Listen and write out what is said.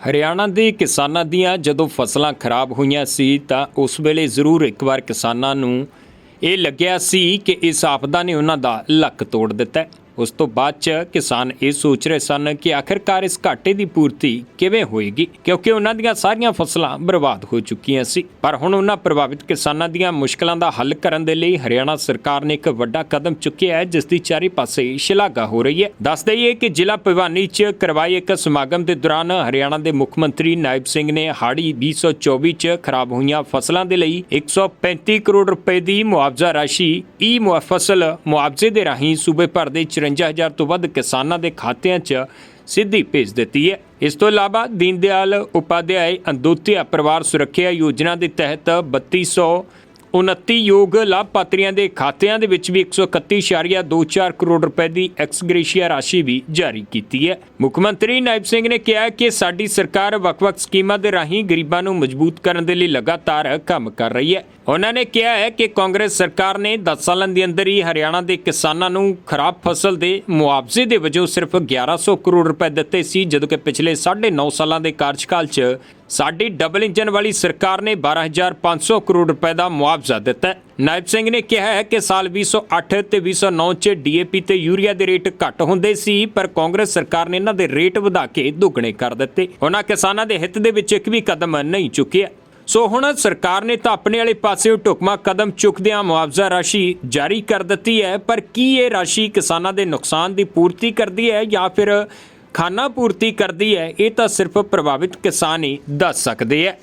ਹਰਿਆਣਾ ਦੇ ਕਿਸਾਨਾਂ ਦੀਆਂ ਜਦੋਂ ਫਸਲਾਂ ਖਰਾਬ ਹੋਈਆਂ ਸੀ ਤਾਂ ਉਸ ਵੇਲੇ ਜ਼ਰੂਰ ਇੱਕ ਵਾਰ ਕਿਸਾਨਾਂ ਨੂੰ ਇਹ ਲੱਗਿਆ ਸੀ ਕਿ ਇਸ ਆਪਦਾ ਨੇ ਉਹਨਾਂ ਦਾ ਲੱਕ ਤੋੜ ਦਿੱਤਾ ਹੈ। ਉਸ ਤੋਂ ਬਾਅਦ ਚ ਕਿਸਾਨ ਇਹ ਸੋਚ ਰਹੇ ਸਨ ਕਿ ਆਖਿਰਕਾਰ ਇਸ ਘਾਟੇ ਦੀ ਪੂਰਤੀ ਕਿਵੇਂ ਹੋਏਗੀ, ਕਿਉਂਕਿ ਉਹਨਾਂ ਦੀਆਂ ਸਾਰੀਆਂ ਫਸਲਾਂ ਬਰਬਾਦ ਹੋ ਚੁੱਕੀਆਂ ਸੀ। ਪਰ ਹੁਣ ਉਹਨਾਂ ਪ੍ਰਭਾਵਿਤ ਕਿਸਾਨਾਂ ਦੀਆਂ ਮੁਸ਼ਕਲਾਂ ਦਾ ਹੱਲ ਕਰਨ ਦੇ ਲਈ ਹਰਿਆਣਾ ਸਰਕਾਰ ਨੇ ਇੱਕ ਵੱਡਾ ਕਦਮ ਚੁੱਕਿਆ ਹੈ, ਜਿਸ ਦੀ ਚਾਰੇ ਪਾਸੇ ਸ਼ਲਾਘਾ ਹੋ ਰਹੀ ਹੈ। ਦੱਸ ਦਈਏ ਕਿ ਜ਼ਿਲ੍ਹਾ ਭਿਵਾਨੀ 'ਚ ਕਰਵਾਏ ਇੱਕ ਸਮਾਗਮ ਦੇ ਦੌਰਾਨ ਹਰਿਆਣਾ ਦੇ ਮੁੱਖ ਮੰਤਰੀ ਨਾਇਬ ਸਿੰਘ ਨੇ ਹਾੜੀ 2024 'ਚ ਖਰਾਬ ਹੋਈਆਂ ਫਸਲਾਂ ਦੇ ਲਈ 135 ਕਰੋੜ ਰੁਪਏ ਦੀ ਮੁਆਵਜ਼ਾ ਰਾਸ਼ੀ ਈ ਮੁਫਸਲ ਮੁਆਵਜ਼ੇ ਦੇ ਰਾਹੀਂ ਸੂਬੇ ਭਰ ਦੇ 54000 ਤੋਂ ਵੱਧ ਕਿਸਾਨਾਂ ਦੇ ਖਾਤਿਆਂ 'ਚ ਸਿੱਧੀ ਭੇਜ ਦਿੱਤੀ ਹੈ। ਇਸ ਤੋਂ ਇਲਾਵਾ ਦੀਨ ਦਿਆਲ ਅੰਦੋਤਿਆ ਪਰਿਵਾਰ ਸੁਰੱਖਿਆ ਯੋਜਨਾ ਦੇ ਤਹਿਤ 3200 29 ਯੋਗ ਲਾਭਪਾਤਰੀਆਂ ਦੇ ਖਾਤਿਆਂ ਦੇ ਵਿੱਚ ਵੀ 131.24 ਕਰੋੜ ਰੁਪਏ ਦੀ ਐਕਸਗ੍ਰੇਸ਼ੀਆ ਰਾਸ਼ੀ ਵੀ ਜਾਰੀ ਕੀਤੀ ਹੈ। ਮੁੱਖ ਮੰਤਰੀ ਨਾਇਬ ਸਿੰਘ ਨੇ ਕਿਹਾ ਕਿ ਸਾਡੀ ਸਰਕਾਰ ਵੱਖ-ਵੱਖ ਸਕੀਮਾਂ ਦੇ ਰਾਹੀਂ ਗਰੀਬਾਂ ਨੂੰ ਮਜ਼ਬੂਤ ਕਰਨ ਦੇ ਲਈ ਲਗਾਤਾਰ ਕੰਮ ਕਰ ਰਹੀ ਹੈ। ਉਹਨਾਂ ਨੇ ਕਿਹਾ ਹੈ ਕਿ ਕਾਂਗਰਸ ਸਰਕਾਰ ਨੇ 10 ਸਾਲਾਂ ਦੇ ਅੰਦਰ ਹੀ ਹਰਿਆਣਾ ਦੇ ਕਿਸਾਨਾਂ ਨੂੰ ਖਰਾਬ ਫਸਲ ਦੇ ਮੁਆਵਜ਼ੇ ਦੇ ਵਜੋਂ ਸਿਰਫ 1100 ਕਰੋੜ ਰੁਪਏ ਦਿੱਤੇ ਸੀ, ਜਦੋਂ ਕਿ ਪਿਛਲੇ 9.5 ਸਾਲਾਂ ਦੇ ਕਾਰਜਕਾਲ 'ਚ ਸਾਡੀ ਡਬਲ ਇੰਜਨ ਵਾਲੀ ਸਰਕਾਰ ਨੇ 12500 ਕਰੋੜ ਰੁਪਏ ਦਾ ਮੁਆਵਜ਼ਾ ਦਿੱਤਾ ਨਾਇਬ ਸਿੰਘ ਨੇ ਕਿਹਾ ਹੈ ਕਿ ਸਾਲ 2008 ਤੇ 2009 ਚ ਡੀਏਪੀ ਤੇ ਯੂਰੀਆ ਦੇ ਰੇਟ ਘੱਟ ਹੁੰਦੇ ਸੀ, ਪਰ ਕਾਂਗਰਸ ਸਰਕਾਰ ਨੇ ਇਹਨਾਂ ਦੇ ਰੇਟ ਵਧਾ ਕੇ ਦੁੱਗਣੇ ਕਰ ਦਿੱਤੇ। ਉਹਨਾਂ ਕਿਸਾਨਾਂ ਦੇ ਹਿੱਤ ਦੇ ਵਿੱਚ ਇੱਕ ਵੀ ਕਦਮ ਨਹੀਂ ਚੁੱਕਿਆ। ਸੋ ਹੁਣ ਸਰਕਾਰ ਨੇ ਤਾਂ ਆਪਣੇ ਵਾਲੇ ਪਾਸੇ ਢੁਕਮਾ ਕਦਮ ਚੁੱਕਦਿਆਂ ਮੁਆਵਜ਼ਾ ਰਾਸ਼ੀ ਜਾਰੀ ਕਰ ਦਿੱਤੀ ਹੈ, ਪਰ ਕੀ ਇਹ ਰਾਸ਼ੀ ਕਿਸਾਨਾਂ ਦੇ ਨੁਕਸਾਨ ਦੀ ਪੂਰਤੀ ਕਰਦੀ ਹੈ ਜਾਂ ਫਿਰ ਖਾਨਾ ਪੂਰਤੀ ਕਰਦੀ ਹੈ, ਇਹ ਤਾਂ ਸਿਰਫ ਪ੍ਰਭਾਵਿਤ ਕਿਸਾਨ ਹੀ ਦੱਸ ਸਕਦੇ ਹੈ।